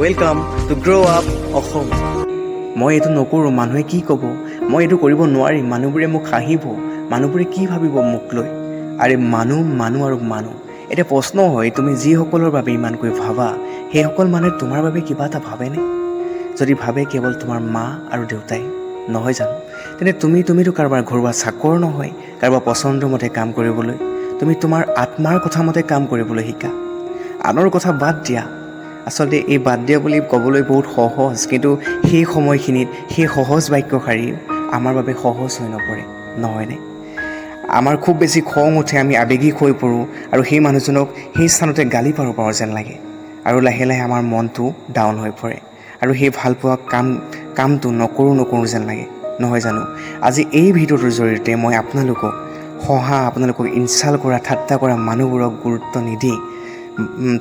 Welcome to grow up Assam মই এইটো নকৰোঁ, মানুহে কি ক'ব? মই এইটো কৰিব নোৱাৰিম, মানুহবোৰে মোক হাঁহিব। মানুহবোৰে কি ভাবিব মোক লৈ? আৰে মানুহ মানুহ আৰু মানুহ। এতিয়া প্ৰশ্ন হয়, তুমি যিসকলৰ বাবে ইমানকৈ ভাবা, সেইসকল মানুহে তোমাৰ বাবে কিবা এটা ভাবেনে? যদি ভাবে কেৱল তোমাৰ মা আৰু দেউতাই, নহয় জানো? তেন্তে তুমি, তুমিতো কাৰোবাৰ ঘৰুৱা চাকৰ নহয়, কাৰোবাৰ পচন্দৰ মতে কাম কৰিবলৈ। তুমি তোমাৰ আত্মাৰ কথা মতে কাম কৰিবলৈ শিকা। আনৰ কথা বাদ দিয়া। আচলতে এই বাদ দিয়া বুলি ক'বলৈ বহুত সহজ কিন্তু সেই সময়খিনিত সেই সহজ বাক্যশাৰী আমাৰ বাবে সহজ হৈ নপৰে নহয়নে আমাৰ খুব বেছি খং উঠে আমি আৱেগিক হৈ পৰোঁ আৰু সেই মানুহজনক সেই স্থানতে গালি পাৰো পাৰোঁ যেন লাগে। আৰু লাহে লাহে আমাৰ মনটো ডাউন হৈ পৰে আৰু সেই ভালপোৱা কাম কামটো নকৰোঁ নকৰোঁ যেন লাগে নহয় জানো? আজি এই ভিডিঅ'টোৰ জৰিয়তে মই আপোনালোকক সহা আপোনালোকক ইনচাল্ট কৰা ঠাট্টা কৰা মানুহবোৰক গুৰুত্ব নিদি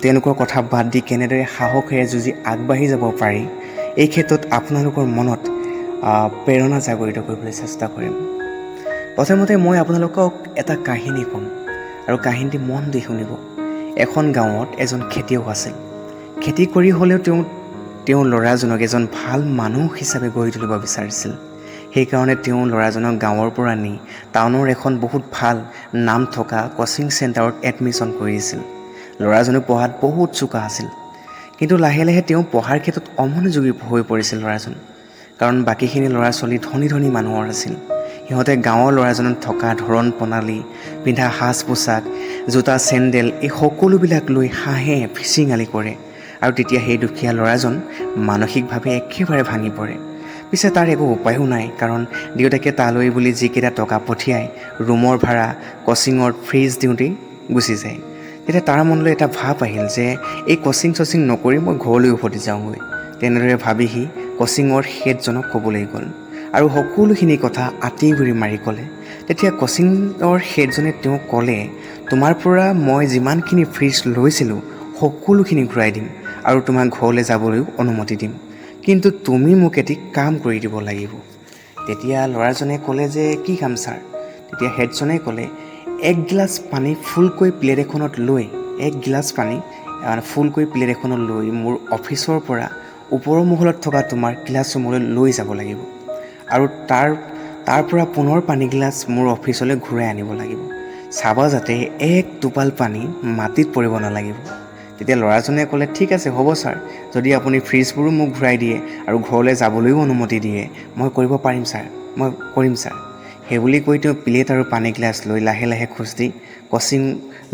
তেওঁলোকৰ কথা বাদ দি কেনেদৰে সাহসেৰে যুঁজি আগবাঢ়ি যাব পাৰি, এই ক্ষেত্ৰত আপোনালোকৰ মনত প্ৰেৰণা জাগৰিত কৰিবলৈ চেষ্টা কৰিম। প্ৰথমতে মই আপোনালোকক এটা কাহিনী ক'ম আৰু কাহিনীটি মন দি শুনিব। এখন গাঁৱত এজন খেতিয়ক আছিল। খেতি কৰি হ'লেও তেওঁ তেওঁ ল'ৰাজনক এজন ভালো মানুহ হিচাপে গঢ়ি তুলিব বিচাৰিছিল। সেইকাৰণে তেওঁ ল'ৰাজনক গাঁৱৰ পৰা নি টাউনৰ এখন বহুত ভালো নাম থকা কচিং চেণ্টাৰত এডমিশ্যন কৰি দিছিল ল'ৰাজনো পঢ়াত বহুত চোকা আছিল। কিন্তু লাহে লাহে তেওঁ পঢ়াৰ ক্ষেত্ৰত অমনোযোগী হৈ পৰিছিল ল'ৰাজন। কাৰণ বাকীখিনি ল'ৰা ছোৱালী ধনী ধনী মানুহৰ আছিল। সিহঁতে গাঁৱৰ ল'ৰাজনত থকা ধৰণ প্ৰণালী পিন্ধা সাজ পোছাক জোতা চেণ্ডেল এই সকলোবিলাক লৈ হাঁহে ফিচিঙালি কৰে। আৰু তেতিয়া সেই দুখীয়া ল'ৰাজন মানসিকভাৱে একেবাৰে ভাঙি পৰে। পিছে তাৰ একো উপায়ো নাই কাৰণ দেউতাকে তালৈ বুলি যিকেইটা টকা পঠিয়ায় ৰুমৰ ভাড়া কচিঙৰ ফিজ দিওঁতেই গুচি যায়। তেতিয়া তাৰ মনলৈ এটা ভাৱ আহিল যে এই কচিং চচিং নকৰি মই ঘৰলৈ উভতি যাওঁগৈ। তেনেদৰে ভাবি সি কচিঙৰ হেডজনক ক'বলৈ গ'ল। আৰু সকলোখিনি কথা আঁতি গুৰি মাৰি ক'লে। তেতিয়া কচিঙৰ হেডজনে তেওঁক ক'লে তোমাৰ পৰা মই যিমানখিনি ফিজ লৈছিলোঁ সকলোখিনি ঘূৰাই দিম আৰু তোমাক ঘৰলৈ যাবলৈও অনুমতি দিম। কিন্তু তুমি মোক এটি কাম কৰি দিব লাগিব। তেতিয়া ল'ৰাজনে ক'লে যে কি কাম ছাৰ? তেতিয়া হেডজনে ক'লে এক গিলাচ পানী ফুলকৈ প্লেট এখনত লৈ এক গিলাচ পানী আহ, ফুলকৈ প্লেট এখনত লৈ মোৰ অফিচৰ পৰা ওপৰৰ মহলত থকা তোমাৰ ক্লাছৰুমলৈ লৈ যাব লাগিব। আৰু তাৰ তাৰ পৰা পুনৰ পানীগিলাচ মোৰ অফিচলৈ ঘূৰাই আনিব লাগিব। চাবা যাতে এক টোপাল পানী মাটিত পৰিব নালাগিব। তেতিয়া ল'ৰাজনে ক'লে ঠিক আছে হ'ব ছাৰ। যদি আপুনি ফ্ৰিজবোৰো মোক ঘূৰাই দিয়ে আৰু ঘৰলৈ যাবলৈও অনুমতি দিয়ে মই কৰিব পাৰিম ছাৰ। মই কৰিম ছাৰ। সেইবুলি কৈ তেওঁ প্লেট আৰু পানী গিলাচ লৈ লাহে লাহে খোজ দি কচিং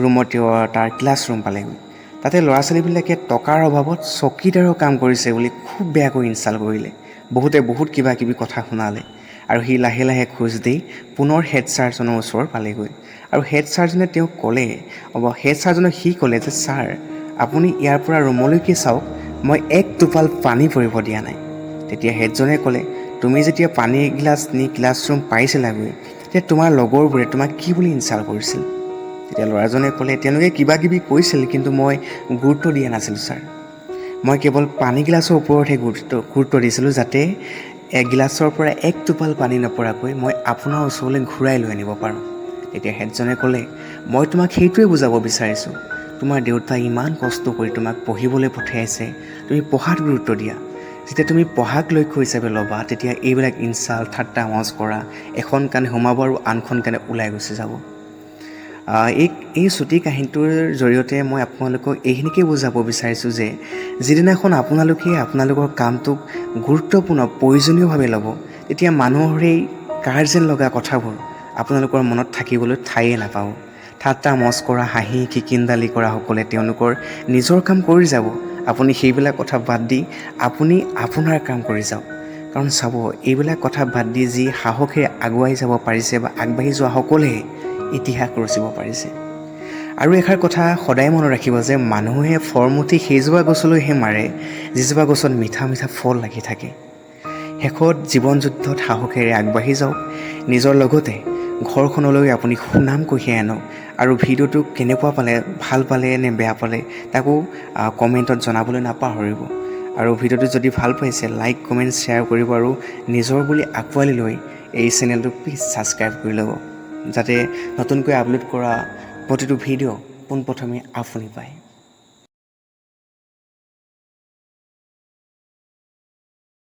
ৰুমত তেওঁ তাৰ ক্লাছৰুম পালেগৈ তাতে ল'ৰা ছোৱালীবিলাকে টকাৰ অভাৱত চকীদাৰৰ কাম কৰিছে বুলি খুব বেয়াকৈ ইনচাল্ট কৰিলে। বহুতে বহুত কিবা কিবি কথা শুনালে আৰু সি লাহে লাহে খোজ দি পুনৰ হেড ছাৰজনৰ ওচৰত পালেগৈ। আৰু হেড ছাৰজনে তেওঁক ক'লে হেড ছাৰজনক সি ক'লে যে ছাৰ আপুনি ইয়াৰ পৰা ৰুমলৈকে চাওক মই এক টোপাল পানী পৰিব দিয়া নাই। তেতিয়া হেডজনে ক'লে তুমি যেতিয়া পানী এগিলাচ নি ক্লাছৰুম পাইছিলাগৈ তেতিয়া তোমাৰ লগৰবোৰে তোমাক কি বুলি ইনচাল্ট কৰিছিল? তেতিয়া ল'ৰাজনে ক'লে তেওঁলোকে কিবা কিবি কৈছিল কিন্তু মই গুৰুত্ব দিয়া নাছিলোঁ ছাৰ। মই কেৱল পানী গিলাচৰ ওপৰতহে গুৰুত্ব গুৰুত্ব দিছিলোঁ যাতে এগিলাচৰ পৰা এক টোপাল পানী নপৰাকৈ মই আপোনাৰ ওচৰলৈ ঘূৰাই লৈ আনিব পাৰোঁ। তেতিয়া হেডজনে ক'লে মই তোমাক সেইটোৱে বুজাব বিচাৰিছোঁ। তোমাৰ দেউতাই ইমান কষ্ট কৰি তোমাক পঢ়িবলৈ পঠিয়াইছে। তুমি পঢ়াত গুৰুত্ব দিয়া। যেতিয়া তুমি পঢ়াক লক্ষ্য হিচাপে ল'বা তেতিয়া এইবিলাক ইনচাল্ট ঠাট্টা মজ কৰা এখন কাণে সোমাব আৰু আনখন কাণে ওলাই গুচি যাব। এই এই চুটি কাহিনীটোৰ জৰিয়তে মই আপোনালোকক এইখিনিকে বুজাব বিচাৰিছোঁ যে যিদিনাখন আপোনালোকে আপোনালোকৰ কামটোক গুৰুত্বপূৰ্ণ প্ৰয়োজনীয়ভাৱে ল'ব তেতিয়া মানুহৰ সেই কাৰ যেন লগা কথাবোৰ আপোনালোকৰ মনত থাকিবলৈ ঠায়েই নাপাব। ঠাট্টা মচ কৰা হাঁহি খিকিন্দালি কৰাসকলে তেওঁলোকৰ নিজৰ কাম কৰি যাব। আপুনি সেইবিলাক কথা বাদ দি আপুনি আপোনাৰ কাম কৰি যাওক। কাৰণ চাব এইবিলাক কথা বাদ দি যি সাহসেৰে আগুৱাই যাব পাৰিছে বা আগবাঢ়ি যোৱাসকলেহে ইতিহাস ৰচিব পাৰিছে। আৰু এষাৰ কথা সদায় মনত ৰাখিব যে মানুহে ফৰমুঠি সেইজোপা গছলৈহে মাৰে যিজোপা গছত মিঠা মিঠা ফল লাগি থাকে। শেষত জীৱন যুদ্ধত সাহসেৰে আগবাঢ়ি যাওক নিজৰ লগতে ঘৰখনলৈ আপুনি সুনাম কঢ়িয়াই আনক। আৰু ভিডিঅ'টো কেনেকুৱা পালে ভাল পালে নে বেয়া পালে তাকো কমেণ্টত জনাবলৈ নাপাহৰিব। আৰু ভিডিঅ'টো যদি ভাল পাইছে লাইক কমেণ্ট শ্বেয়াৰ কৰিব আৰু নিজৰ বুলি আঁকোৱালি লৈ এই চেনেলটো প্লিজ ছাবস্ক্ৰাইব কৰি ল'ব। যাতে নতুনকৈ আপলোড কৰা প্ৰতিটো ভিডিঅ' পোনপ্ৰথমে আপুনি পায়।